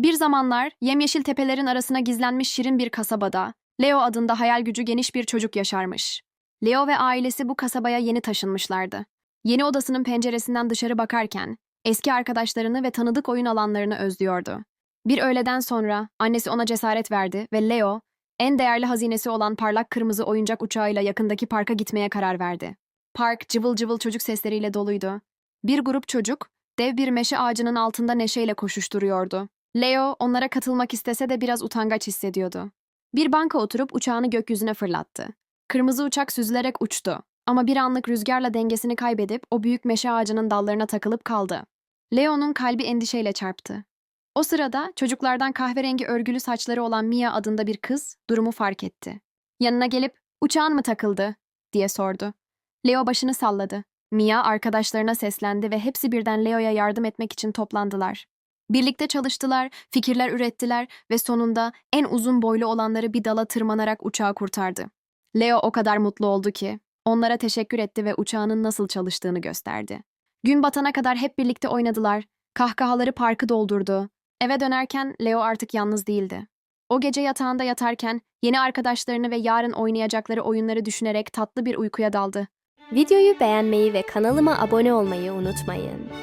Bir zamanlar yemyeşil tepelerin arasına gizlenmiş şirin bir kasabada Leo adında hayal gücü geniş bir çocuk yaşarmış. Leo ve ailesi bu kasabaya yeni taşınmışlardı. Yeni odasının penceresinden dışarı bakarken eski arkadaşlarını ve tanıdık oyun alanlarını özlüyordu. Bir öğleden sonra annesi ona cesaret verdi ve Leo, en değerli hazinesi olan parlak kırmızı oyuncak uçağıyla yakındaki parka gitmeye karar verdi. Park cıvıl cıvıl çocuk sesleriyle doluydu. Bir grup çocuk, dev bir meşe ağacının altında neşeyle koşuşturuyordu. Leo onlara katılmak istese de biraz utangaç hissediyordu. Bir banka oturup uçağını gökyüzüne fırlattı. Kırmızı uçak süzülerek uçtu ama bir anlık rüzgarla dengesini kaybedip o büyük meşe ağacının dallarına takılıp kaldı. Leo'nun kalbi endişeyle çarptı. O sırada çocuklardan kahverengi örgülü saçları olan Mia adında bir kız durumu fark etti. Yanına gelip uçağın mı takıldı diye sordu. Leo başını salladı. Mia arkadaşlarına seslendi ve hepsi birden Leo'ya yardım etmek için toplandılar. Birlikte çalıştılar, fikirler ürettiler ve sonunda en uzun boylu olanları bir dala tırmanarak uçağı kurtardı. Leo o kadar mutlu oldu ki onlara teşekkür etti ve uçağının nasıl çalıştığını gösterdi. Gün batana kadar hep birlikte oynadılar. Kahkahaları parkı doldurdu. Eve dönerken Leo artık yalnız değildi. O gece yatağında yatarken yeni arkadaşlarını ve yarın oynayacakları oyunları düşünerek tatlı bir uykuya daldı. Videoyu beğenmeyi ve kanalıma abone olmayı unutmayın.